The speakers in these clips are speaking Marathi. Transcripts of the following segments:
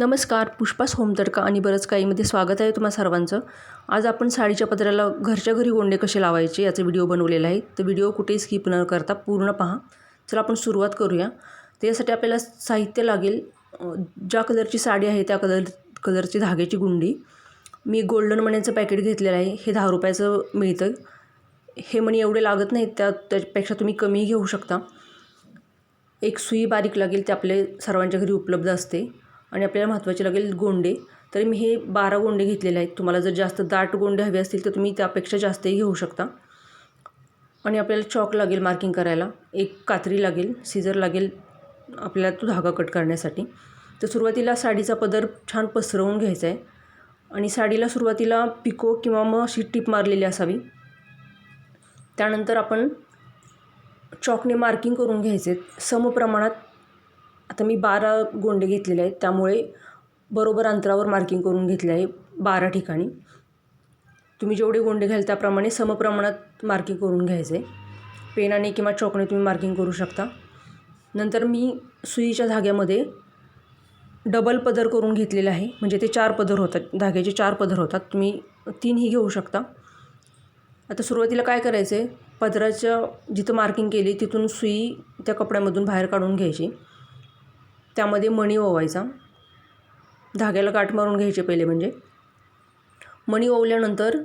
नमस्कार पुष्पास होम तडका आणि बरंच काहीमध्ये स्वागत आहे तुम्हा सर्वांचं. आज आपण साडीच्या पदराला घरच्या घरी गोंडे कसे लावायचे याचा व्हिडिओ बनवलेला आहे. तर व्हिडिओ कुठेही स्किप न करता पूर्ण पहा. चला आपण सुरुवात करूया. त्यासाठी आपल्याला साहित्य लागेल. ज्या कलरची साडी आहे त्या कलर कलरची धाग्याची गुंडी. मी गोल्डन मण्याचं पॅकेट घेतलेलं आहे. हे दहा रुपयाचं मिळतं. हे मणी एवढे लागत नाहीत त्या त्यापेक्षा तुम्ही कमीही घेऊ शकता. एक सुई बारीक लागेल ते आपले सर्वांच्या घरी उपलब्ध असते. आणि आपल्याला महत्त्वाचे लागेल गोंडे. तर मी हे बारा गोंडे घेतलेले आहेत. तुम्हाला जर जास्त दाट गोंडे हवे असतील तर तुम्ही त्यापेक्षा जास्तही घेऊ शकता. आणि आपल्याला चॉक लागेल मार्किंग करायला. एक कात्री लागेल सिजर लागेल आपल्याला तो धागा कट करण्यासाठी. तर सुरुवातीला साडीचा पदर छान पसरवून घ्यायचा आहे. आणि साडीला सुरुवातीला पिको किंवा मग अशी टीप मारलेली असावी. त्यानंतर आपण चॉकने मार्किंग करून घ्यायचे समप्रमाणात आता मी बारा गोंडे घेतलेले आहेत त्यामुळे बरोबर अंतरावर मार्किंग करून घेतले आहे बारा ठिकाणी. तुम्ही जेवढे गोंडे घ्याल त्याप्रमाणे समप्रमाणात मार्किंग करून घ्यायचे. पेनाने किंवा चॉकने तुम्ही मार्किंग करू शकता. नंतर मी सुईच्या धाग्यामध्ये डबल पदर करून घेतलेला आहे. म्हणजे ते चार पदर होतात. धाग्याचे चार पदर होतात. तुम्ही तीनही घेऊ शकता. आता सुरुवातीला काय करायचं? आहे पदराच्या जिथं मार्किंग केली तिथून सुई त्या कपड्यामधून बाहेर काढून घ्यायची. त्यामध्ये मणी ओवायचा. धाग्याला गाठ मारून घ्यायचे पहिले म्हणजे. मणी ओवल्यानंतर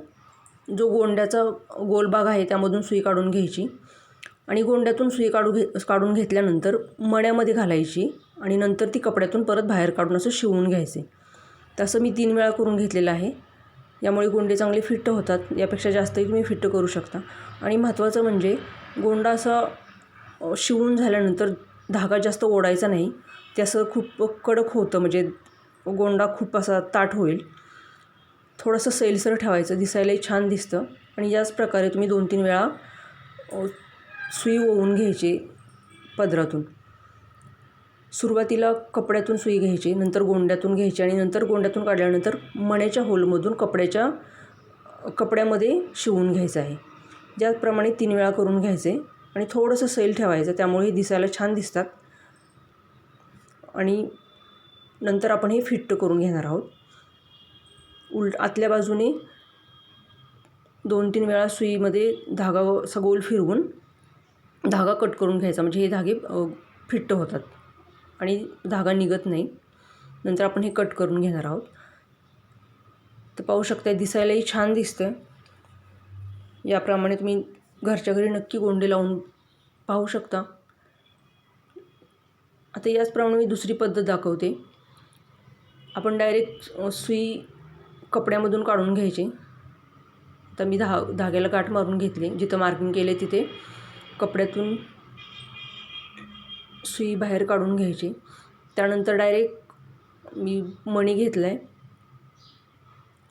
जो गोंड्याचा गोल भाग आहे त्यामधून सुई काढून घ्यायची आणि गोंड्यातून सुई काढू घे काढून घेतल्यानंतर मण्यामध्ये घालायची आणि नंतर ती कपड्यातून परत बाहेर काढून असं शिवून घ्यायचे. तसं मी तीन वेळा करून घेतलेलं आहे. यामुळे गोंडे चांगले फिट्ट होतात. यापेक्षा जास्तही तुम्ही फिट्ट करू शकता. आणि महत्त्वाचं म्हणजे गोंडा असा शिवून झाल्यानंतर धागा जास्त ओढायचा नाही. ते असं खूप कडक होतं म्हणजे गोंडा खूप असा ताट होईल. थोडंसं सैलसर ठेवायचं दिसायलाही छान दिसतं. आणि याच प्रकारे तुम्ही दोन तीन वेळा सुई ओवून घ्यायची पदरातून. सुरुवातीला कपड्यातून सुई घ्यायची नंतर गोंड्यातून घ्यायची आणि नंतर गोंड्यातून काढल्यानंतर मण्याच्या होलमधून कपड्याच्या कपड्यामध्ये शिवून घ्यायचं आहे. ज्याप्रमाणे तीन वेळा करून घ्यायचे आणि थोडंसं सैल ठेवायचं त्यामुळे हे दिसायला छान दिसतात. आणि नंतर आपण हे फिट्ट करून घेणार आहोत. उलट आतल्या बाजूने दोन तीन वेळा सुईमध्ये धागा असा गोल फिरवून धागा कट करून घ्यायचा. म्हणजे हे धागे फिट्ट होतात आणि धागा निघत नाही. नंतर आपण हे कट करून घेणार आहोत. तर पाहू शकता दिसायलाही छान दिसतं याप्रमाणे तुम्ही घरच्या घरी नक्की गोंडे लावून पाहू शकता. आता याचप्रमाणे मी दुसरी पद्धत दाखवते. आपण डायरेक्ट सुई कपड्यामधून काढून घ्यायची. आता मी धा धाग्याला गाठ मारून घेतली. जिथं मार्किंग केले तिथे कपड्यातून सुई बाहेर काढून घ्यायची. त्यानंतर डायरेक्ट मी मणी घेतला आहे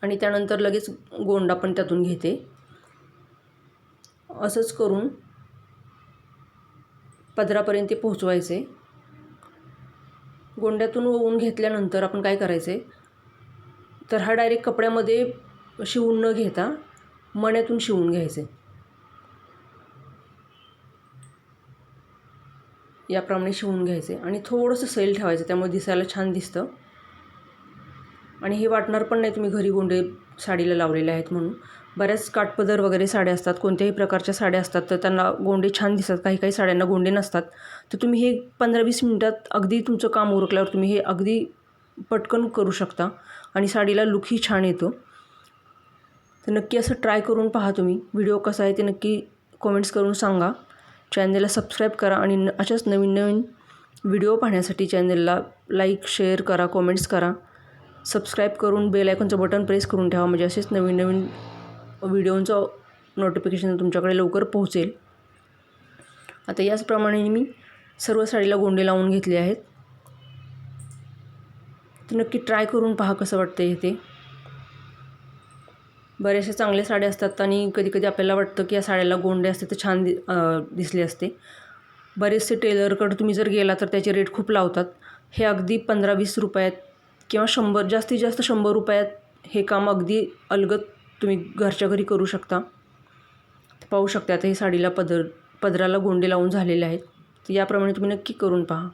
आणि त्यानंतर लगेच गोंडा पण त्यातून घेते. असंच करून पदरापर्यंत पोहोचवायचे. गोंड्यातून ओवून घेतल्यानंतर आपण काय करायचं आहे? तर हा डायरेक्ट कपड्यामध्ये शिवून न घेता मण्यातून शिवून घ्यायचे याप्रमाणे शिवून घ्यायचे आणि थोडंसं सैल ठेवायचं त्यामुळे दिसायला छान दिसतं. आणि हे वाटणार पण नाही तुम्ही घरी गोंडे साडीला लावलेले आहेत म्हणून. बऱ्याच काठपदर वगैरे साड्या असतात कोणत्याही प्रकारच्या साड्या असतात तर त्यांना गोंडे छान दिसतात काही काही साड्यांना गोंडे नसतात. तर तुम्ही हे पंधरा वीस मिनटात अगदी तुमचं काम उरकल्यावर तुम्ही हे अगदी पटकन करू शकता आणि साडीला लुकही छान येतो. तर नक्की असं ट्राय करून पहा तुम्ही. व्हिडिओ कसा आहे ते नक्की कमेंट्स करून सांगा. चॅनलला सबस्क्राईब करा आणि न अशाच नवीन नवीन व्हिडिओ पाहण्यासाठी चॅनलला लाईक शेअर करा कमेंट्स करा. सबस्क्राईब करून बेल आयकॉनचं बटन प्रेस करून ठेवा. म्हणजे असेच नवीन नवीन व्हिडिओंचं नोटिफिकेशन तुमच्याकडे लवकर पोहोचेल. आता याचप्रमाणे मी सर्व साडीला गोंडे लावून घेतले आहेत. तर नक्की ट्राय करून पहा कसं वाटतं हे ते. बऱ्याचशा चांगल्या साड्या असतात आणि कधी कधी आपल्याला वाटतं की या साड्याला गोंडे असते तर छान दि दिसले असते. बरेचसे टेलरकडे तुम्ही जर गेला तर त्याचे रेट खूप लावतात. हे अगदी पंधरा वीस रुपयात किंवा शंभर जास्तीत जास्त शंभर रुपयात हे काम अगदी अलगत तुम्ही घरच्या घरी करू शकता. पाहू शकता आता हे साडीला पदर पदराला गोंडे लावून झालेले आहेत. तर याप्रमाणे तुम्ही नक्की करून पहा.